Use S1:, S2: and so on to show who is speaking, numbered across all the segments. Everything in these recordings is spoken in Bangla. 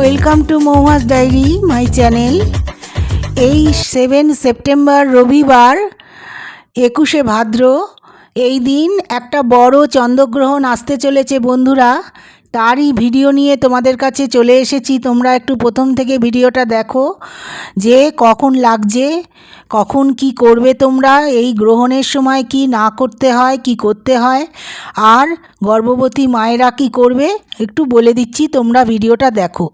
S1: Welcome to Mouhas diary my channel এই সেভেন সেপ্টেম্বর রবিবার, একুশে ভাদ্র, এই দিন একটা বড় চন্দ্রগ্রহণ আসতে চলেছে বন্ধুরা। তারই ভিডিও নিয়ে তোমাদের কাছে চলে এসেছি। তোমরা একটু প্রথম থেকে ভিডিওটা দেখো যে কখন লাগছে, কখন কি করবে তোমরা, এই গ্রহণের সময় কি না করতে হয়, কি করতে হয়। আর গর্ভবতী মায়েরা কি করবে? একটু বলে দিচ্ছি, তোমরা ভিডিওটা দেখো।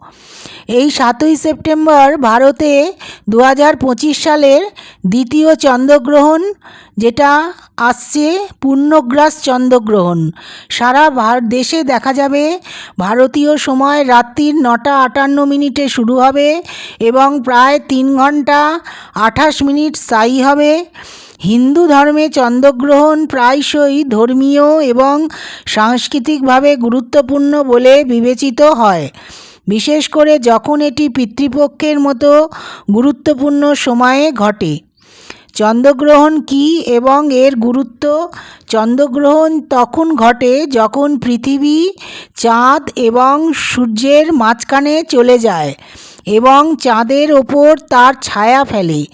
S1: এই সাতই সেপ্টেম্বর ভারতে দু হাজার পঁচিশ সালের দ্বিতীয় চন্দ্রগ্রহণ, যেটা আসছে পূর্ণগ্রাস চন্দ্রগ্রহণ। সারা ভার- দেশে দেখা যাবে ভারতীয় সময় রাত্রির নটা আটান্ন মিনিটে শুরু হবে এবং প্রায় তিন ঘণ্টা আঠাশ মিনিট স্থায়ী হবে। হিন্দু ধর্মে চন্দ্রগ্রহণ প্রায়শই ধর্মীয় এবং সাংস্কৃতিকভাবে গুরুত্বপূর্ণ বলে বিবেচিত হয়। বিশেষ করে যখন এটি পিতৃপক্ষের মতো গুরুত্বপূর্ণ সময়ে ঘটে। চন্দ্রগ্রহণ কি এবং এর গুরুত্ব? চন্দ্রগ্রহণ তখন ঘটে যখন পৃথিবী চাঁদ এবং সূর্যের মাঝখানে চলে যায় এবং চাঁদের ওপর তার ছায়া ফেলে।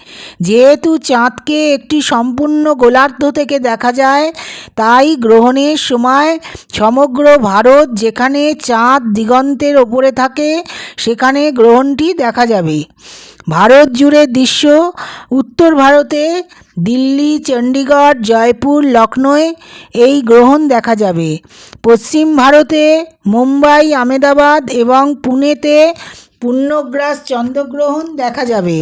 S1: যেহেতু চাঁদকে একটি সম্পূর্ণ গোলার্ধ থেকে দেখা যায়, তাই গ্রহণের সময় সমগ্র ভারত যেখানে চাঁদ দিগন্তের ওপরে থাকে, সেখানে গ্রহণটি দেখা যাবে। ভারত জুড়ে দৃশ্য। উত্তর ভারতে দিল্লি চণ্ডীগড় জয়পুর লখনৌয় এই গ্রহণ দেখা যাবে। পশ্চিম ভারতে মুম্বাই আমেদাবাদ এবং পুনেতে পূর্ণগ্রাস চন্দ্রগ্রহণ দেখা যাবে।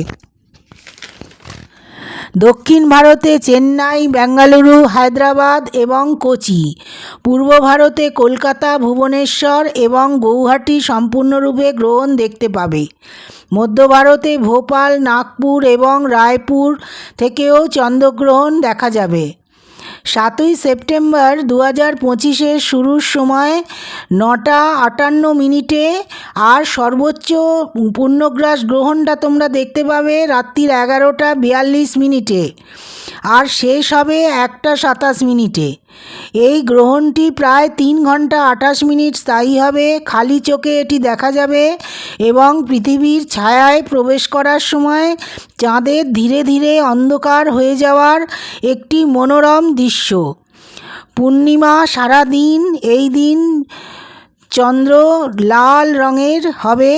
S1: দক্ষিণ ভারতে চেন্নাই, বেঙ্গালুরু, হায়দ্রাবাদ এবং কোচি। পূর্ব ভারতে কলকাতা, ভুবনেশ্বর এবং গৌহাটি সম্পূর্ণরূপে গ্রহণ দেখতে পাবে। মধ্য ভারতে ভোপাল, নাগপুর এবং রায়পুর থেকেও চন্দ্রগ্রহণ দেখা যাবে। সাতই সেপ্টেম্বর দু হাজার পঁচিশের শুরুর সময় নটা আটান্ন মিনিটে আর সর্বোচ্চ পূর্ণগ্রাস গ্রহণটা তোমরা দেখতে পাবে রাত্রির এগারোটা বিয়াল্লিশ মিনিটে। আর শেষ হবে একটা সাতাশ মিনিটে। এই গ্রহণটি প্রায় তিন ঘণ্টা আঠাশ মিনিট স্থায়ী হবে, খালি চোখে এটি দেখা যাবে এবং পৃথিবীর ছায়ায় প্রবেশ করার সময় চাঁদের ধীরে ধীরে অন্ধকার হয়ে যাওয়ার একটি মনোরম দৃশ্য। পূর্ণিমা সারাদিন, এই দিন চন্দ্র লাল রঙের হবে।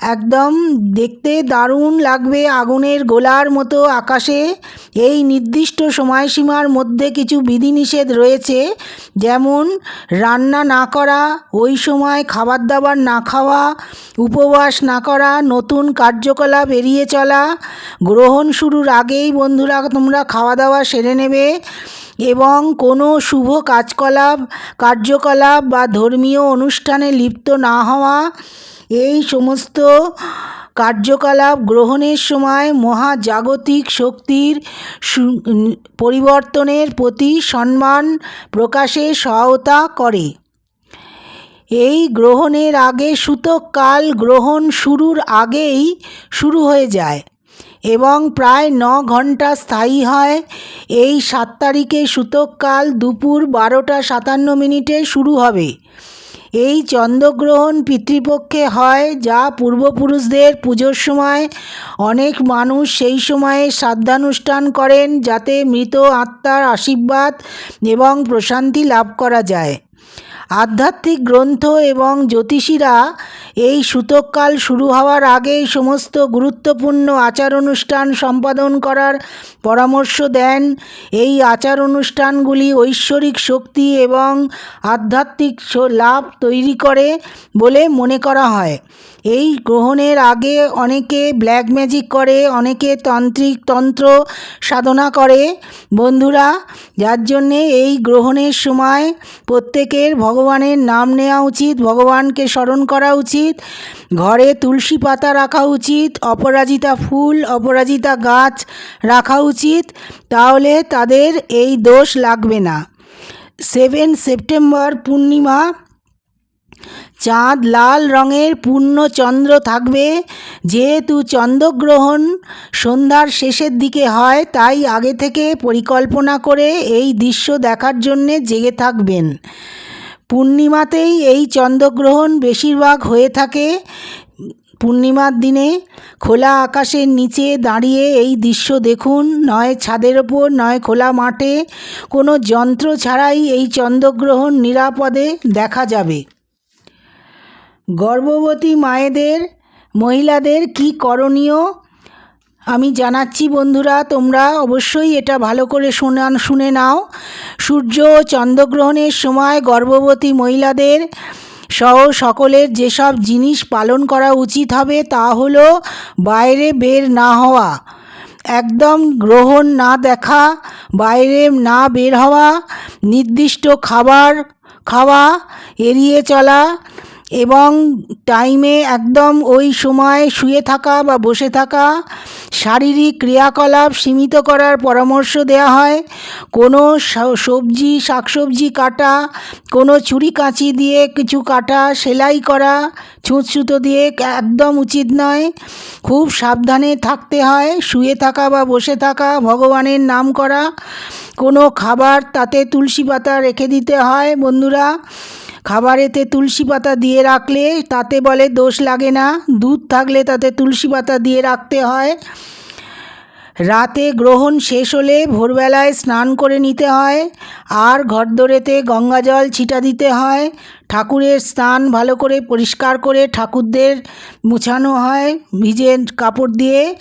S1: একদম দেখতে দারুণ লাগবে আগুনের গোলার মতো আকাশে। এই নির্দিষ্ট সময়সীমার মধ্যে কিছু বিধিনিষেধ রয়েছে, যেমন রান্না না করা, ওই সময় খাবার দাবার না খাওয়া, উপবাস না করা, নতুন কার্যকলাপ এড়িয়ে চলা, গ্রহণ শুরুর আগেই বন্ধুরা তোমরা খাওয়া দাওয়া সেরে নেবে এবং কোনো শুভ কাজকলাপ, কার্যকলাপ বা ধর্মীয় অনুষ্ঠানে লিপ্ত না হওয়া এই সমস্ত কার্যকলাপ গ্রহণের সময় মহাজাগতিক শক্তির পরিবর্তনের প্রতি সম্মান প্রকাশে সহায়তা করে। এই গ্রহণের আগে সূতককাল গ্রহণ শুরুর আগেই শুরু হয়ে যায় এবং প্রায় ন ঘণ্টা স্থায়ী হয়। এই সাত তারিখে সূতককাল দুপুর বারোটা সাতান্ন মিনিটে শুরু হবে। এই চন্দ্রগ্রহণ পিতৃপক্ষে হয় যা পূর্বপুরুষদের পুজোর সময়। অনেক মানুষ সেই সময়ে শ্রাদ্ধানুষ্ঠান করেন যাতে মৃত আত্মার আশীর্বাদ এবং প্রশান্তি লাভ করা যায়। আধ্যাত্মিক গ্রন্থ এবং জ্যোতিষীরা এই সূতককাল শুরু হওয়ার আগেই সমস্ত গুরুত্বপূর্ণ আচার অনুষ্ঠান সম্পাদন করার পরামর্শ দেন। এই আচার অনুষ্ঠানগুলি ঐশ্বরিক শক্তি এবং আধ্যাত্মিক লাভ তৈরি করে বলে মনে করা হয়। এই গ্রহণের আগে অনেকে ব্ল্যাক ম্যাজিক করে, অনেকে তান্ত্রিক তন্ত্র সাধনা করে। বন্ধুরা যার জন্যে এই গ্রহণের সময় প্রত্যেকের ভগবানের নাম নেওয়া উচিত, ভগবানকে স্মরণ করা উচিত, ঘরে তুলসী পাতা রাখা উচিত, অপরাজিতা ফুল, অপরাজিতা গাছ রাখা উচিত, তাহলে তাদের এই দোষ লাগবে না। সেভেন সেপ্টেম্বর পূর্ণিমা চাঁদ লাল রঙের পূর্ণ চন্দ্র থাকবে। যেহেতু চন্দ্রগ্রহণ সন্ধ্যার শেষের দিকে হয়, তাই আগে থেকে পরিকল্পনা করে এই দৃশ্য দেখার জন্যে জেগে থাকবেন। পূর্ণিমাতেই এই চন্দ্রগ্রহণ বেশিরভাগ হয়ে থাকে। পূর্ণিমার দিনে খোলা আকাশের নিচে দাঁড়িয়ে এই দৃশ্য দেখুন। নয় ছাদের ওপর, নয় খোলা মাঠে। কোনো যন্ত্র ছাড়াই এই চন্দ্রগ্রহণ নিরাপদে দেখা যাবে। গর্ভবতী মায়েদের, মহিলাদের কি করণীয়? আমি জানাচ্ছি বন্ধুরা, তোমরা অবশ্যই এটা ভালো করে শোনান, শুনে নাও। সূর্য ও চন্দ্রগ্রহণের সময় গর্ভবতী মহিলাদের সহ সকলের যেসব জিনিস পালন করা উচিত হবে তা হলো বাইরে বের না হওয়া, একদম গ্রহণ না দেখা, বাইরে না বের হওয়া, নির্দিষ্ট খাবার খাওয়া, এড়িয়ে চলা এবং টাইমে একদম ওই সময় শুয়ে থাকা বা বসে থাকা শারীরিক ক্রিয়াকলাপ সীমিত করার পরামর্শ দেওয়া হয়। কোনো সবজি, শাকসবজি কাটা, কোনো ছুরি কাঁচি দিয়ে কিছু কাটা, সেলাই করা ছুঁচ সুতো দিয়ে একদম উচিত নয়। খুব সাবধানে থাকতে হয়, শুয়ে থাকা বা বসে থাকা, ভগবানের নাম করা। কোনো খাবার তাতে তুলসী পাতা রেখে দিতে হয় বন্ধুরা। খাবারেতে তুলসী পাতা দিয়ে রাখলে তাতে বলে দোষ লাগে না। দুধ থাকলে তাতে তুলসী পাতা দিয়ে রাখতে হয়। রাতে গ্রহণ শেষ হলে ভোরবেলায় স্নান করে নিতে হয়। আর ঘরদোরেতে গঙ্গা জল ছিটা দিতে হয়। ঠাকুরের স্নান ভালো করে পরিষ্কার করে ঠাকুরদের মুছানো হয়। ভিজে কাপড় দিয়ে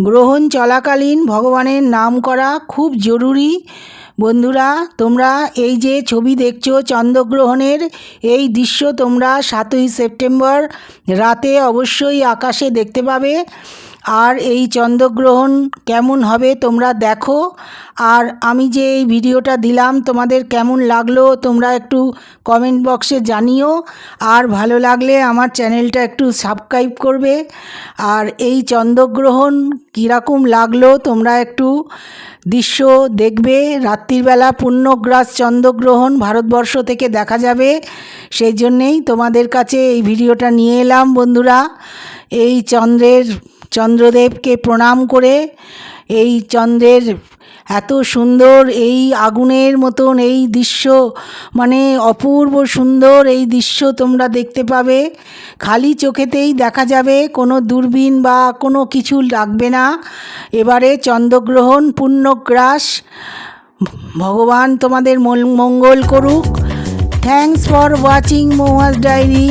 S1: গ্রহণ চলাকালীন ভগবানের নাম করা খুব জরুরি। বন্ধুরা, তোমরা এই যে ছবি দেখছ চন্দ্রগ্রহণের, এই দৃশ্য তোমরা সাতই সেপ্টেম্বর রাতে অবশ্যই আকাশে দেখতে পাবে। আর এই চন্দ্রগ্রহণ কেমন হবে তোমরা দেখো। আর আমি যে এই ভিডিওটা দিলাম, তোমাদের কেমন লাগল তোমরা একটু কমেন্ট বক্সে জানিও। আর ভালো লাগলে আমার চ্যানেলটা একটু সাবস্ক্রাইব করবে। আর এই চন্দ্রগ্রহণ কীরকম লাগল তোমরা একটু দৃশ্য দেখবে। রাত্রিবেলা পূর্ণগ্রাস চন্দ্রগ্রহণ ভারতবর্ষ থেকে দেখা যাবে। সেই জন্যেই তোমাদের কাছে এই ভিডিওটা নিয়ে এলাম বন্ধুরা। এই চন্দ্রের চন্দ্রদেবকে প্রণাম করে এই চন্দ্রের এত সুন্দর এই আগুনের মতন এই দৃশ্য মানে অপূর্ব সুন্দর এই দৃশ্য তোমরা দেখতে পাবে। খালি চোখেতেই দেখা যাবে, কোনো দূরবীন বা কোনো কিছু লাগবে না। এবারে চন্দ্রগ্রহণ পূর্ণগ্রাস ভগবান তোমাদের মঙ্গল করুক। Thanks for watching Mouhas diary